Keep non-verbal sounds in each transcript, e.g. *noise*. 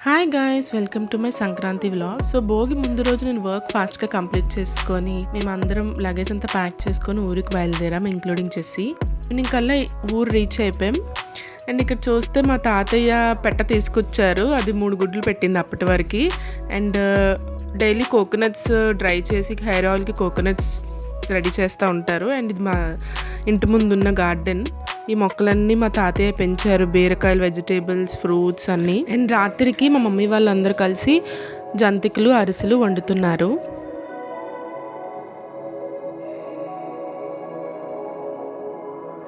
Hi guys welcome to my Sankranti vlog so Bhogi ముందు రోజు నేను వర్క్ ఫాస్ట్గా కంప్లీట్ చేసుకొని మేమందరం లగేజ్ అంతా ప్యాక్ చేసుకొని ఊరికి బయలుదేరాం ఇంక్లూడింగ్ చేసి నేను కల్లా ఊరు రీచ్ అయిపోయాం. అండ్ ఇక్కడ చూస్తే మా తాతయ్య పెట్ట తీసుకొచ్చారు. అది మూడు గుడ్లు పెట్టింది అప్పటి వరకు. అండ్ డైలీ కోకోనట్స్ డ్రై చేసి హెయిర్ ఆయిల్కి కోకోనట్స్ రెడీ చేస్తూ ఉంటారు. అండ్ ఇది మా ఇంటి ముందు ఉన్న గార్డెన్ ఈ మొక్కలన్నీ మా తాతయ్య పెంచారు. బీరకాయలు వెజిటేబుల్స్ ఫ్రూట్స్ అన్నీ. అండ్ రాత్రికి మా మమ్మీ వాళ్ళందరూ కలిసి జంతికలు అరిసెలు వండుతున్నారు.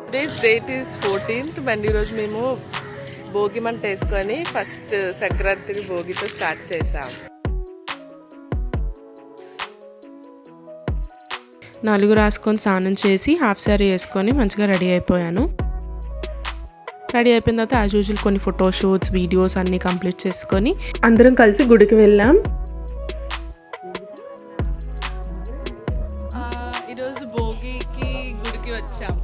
Today's date is fourteenth and ఈరోజు మేము భోగి మంట వేసుకొని ఫస్ట్ సంక్రాంతిని భోగితో స్టార్ట్ చేసాం నలుగు రాసుకొని స్నానం చేసి హాఫ్ శారీ వేసుకొని మంచిగా రెడీ అయిపోయాను. రెడీ అయిపోయిన తర్వాత యాజ్ యూజువల్ కొన్ని ఫోటోషూట్స్ వీడియోస్ అన్నీ కంప్లీట్ చేసుకొని అందరం కలిసి గుడికి వెళ్ళాం. ఈరోజు భోగికి గుడికి వచ్చాం.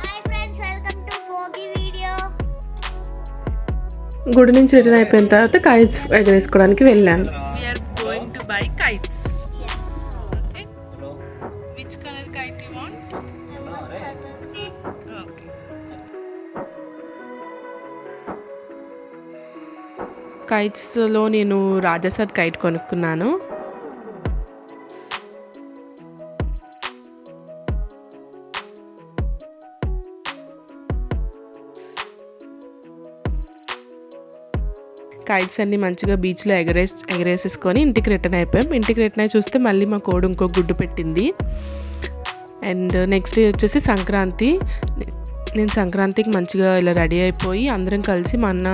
Hi friends welcome to Bhogi video గుడి నుంచి రిటర్న్ అయిపోయిన తర్వాత కైట్స్ ఎగరేసుకోవడానికి వెళ్ళాం. కైట్స్లో నేను రాజాసాద్ కైట్ కొనుక్కున్నాను. కైట్స్ అన్ని మంచిగా బీచ్లో ఎగరేస్ ఎగరేసేసుకొని ఇంటికి రిటర్న్ అయిపోయాం. ఇంటికి రిటర్న్ అయి చూస్తే మళ్ళీ మా కోడి ఇంకో గుడ్డు పెట్టింది. అండ్ నెక్స్ట్ డే వచ్చేసి సంక్రాంతి. నేను సంక్రాంతికి మంచిగా ఇలా రెడీ అయిపోయి అందరం కలిసి మా అన్న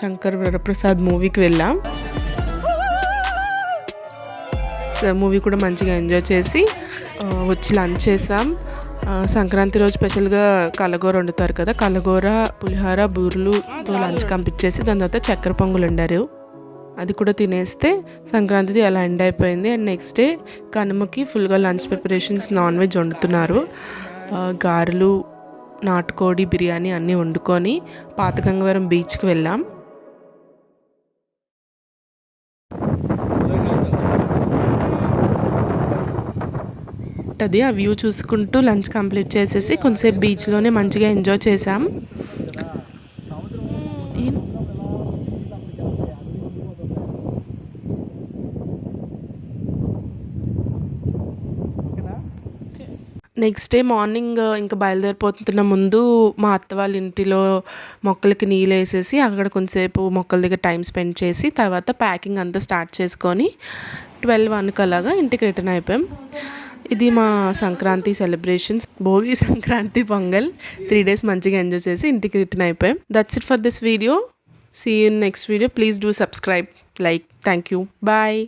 శంకర్ వరప్రసాద్ మూవీకి వెళ్ళాం. మూవీ కూడా మంచిగా ఎంజాయ్ చేసి వచ్చి లంచ్ చేసాం. సంక్రాంతి రోజు స్పెషల్గా కలగూర వండుతారు కదా కలగూర పులిహోర బూరెలుతో లంచ్ కంపించేసి దాని తర్వాత చక్కెర పొంగులు వండారు. అది కూడా తినేస్తే సంక్రాంతిది అలా ఎండ్ అయిపోయింది. అండ్ నెక్స్ట్ డే కనుమకి ఫుల్గా లంచ్ ప్రిపరేషన్స్ నాన్ వెజ్ వండుతున్నారు. గారెలు నాటుకోడి బిర్యానీ అన్నీ వండుకొని పాతగంగవరం బీచ్కి వెళ్ళాం. అది ఆ వ్యూ చూసుకుంటూ లంచ్ కంప్లీట్ చేసేసి కొంతసేపు బీచ్లోనే మంచిగా ఎంజాయ్ చేసాం నెక్స్ట్ డే మార్నింగ్ ఇంకా బయలుదేరిపోతున్న ముందు మా అత్త వాళ్ళ ఇంటిలో మొక్కలకి నీళ్ళు వేసేసి అక్కడ కొంచెంసేపు మొక్కల దగ్గర టైం స్పెండ్ చేసి తర్వాత ప్యాకింగ్ అంతా స్టార్ట్ చేసుకొని ట్వెల్వ్ వన్కి అలాగా ఇంటికి రిటర్న్ అయిపోయాం. ఇది మా Sankranti celebrations. Bhogi *laughs* Sankranti Pongal three days మంచిగా ఎంజాయ్ చేసి ఇంటికి రిటర్న్ అయిపోయాం. That's it for this video see in next video please do subscribe like thank you bye